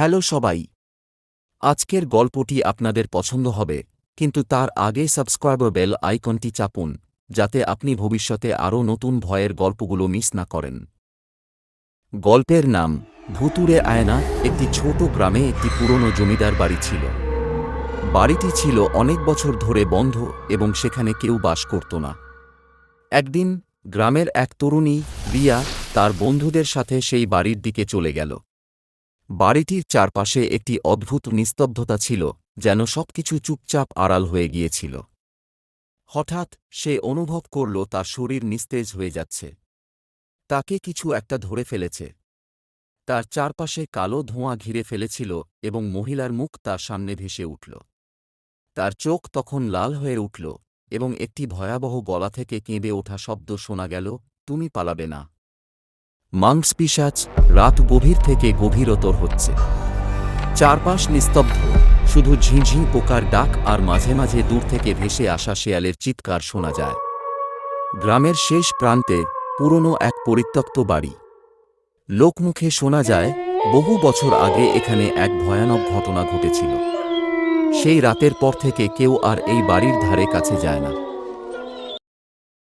Hello সবাই। আজকের গল্পটি আপনাদের পছন্দ হবে, কিন্তু তার আগে সাবস্ক্রাইবার বেল আইকনটি চাপুন, যাতে আপনি ভবিষ্যতে আরও নতুন ভয়ের গল্পগুলো মিস না করেন। গল্পের নাম ভুতুরে আয়না, একটি ছোট গ্রামে একটি পুরনো জমিদার বাড়ি ছিল। বাড়িটি ছিল অনেক বছর ধরে বন্ধ এবং সেখানে কেউ বাস করত না। একদিন, গ্রামের এক তরুণী, রিয়া, তার বন্ধুদের সাথে সেই বাড়ির দিকে চলে গেল। বাড়িটির চারপাশে একটি অদ্ভুত নিস্তব্ধতা ছিল, যেন সবকিছু চুপচাপ আড়াল হয়ে গিয়েছিল। হঠাৎ, সে অনুভব করল তার শরীর নিস্তেজ হয়ে যাচ্ছে। তাকে কিছু একটা ধরে ফেলেছে। তার চারপাশে কালো ধোঁয়া ঘিরে ফেলেছিল এবং মহিলার মুখ তার সামনে ভেসে উঠল। তার চোখ তখন লাল হয়ে উঠল এবং একটি ভয়াবহ গলা থেকে কেঁদে ওঠা শব্দ শোনা গেল, তুমি পালাবে না। মাংস পিসাচ রাত গভীর থেকে গভীরতর হচ্ছে। চারপাশ নিস্তব্ধ, শুধু ঝিঁঝি পোকার ডাক আর মাঝে মাঝে দূর থেকে ভেসে আসা শেয়ালের চিৎকার শোনা যায়। গ্রামের শেষ প্রান্তে পুরনো এক পরিত্যক্ত বাড়ি। লোকমুখে শোনা যায়, বহু বছর আগে এখানে এক ভয়ানক ঘটনা ঘটেছিল। সেই রাতের পর থেকে কেউ আর এই বাড়ির ধারে কাছে যায় না।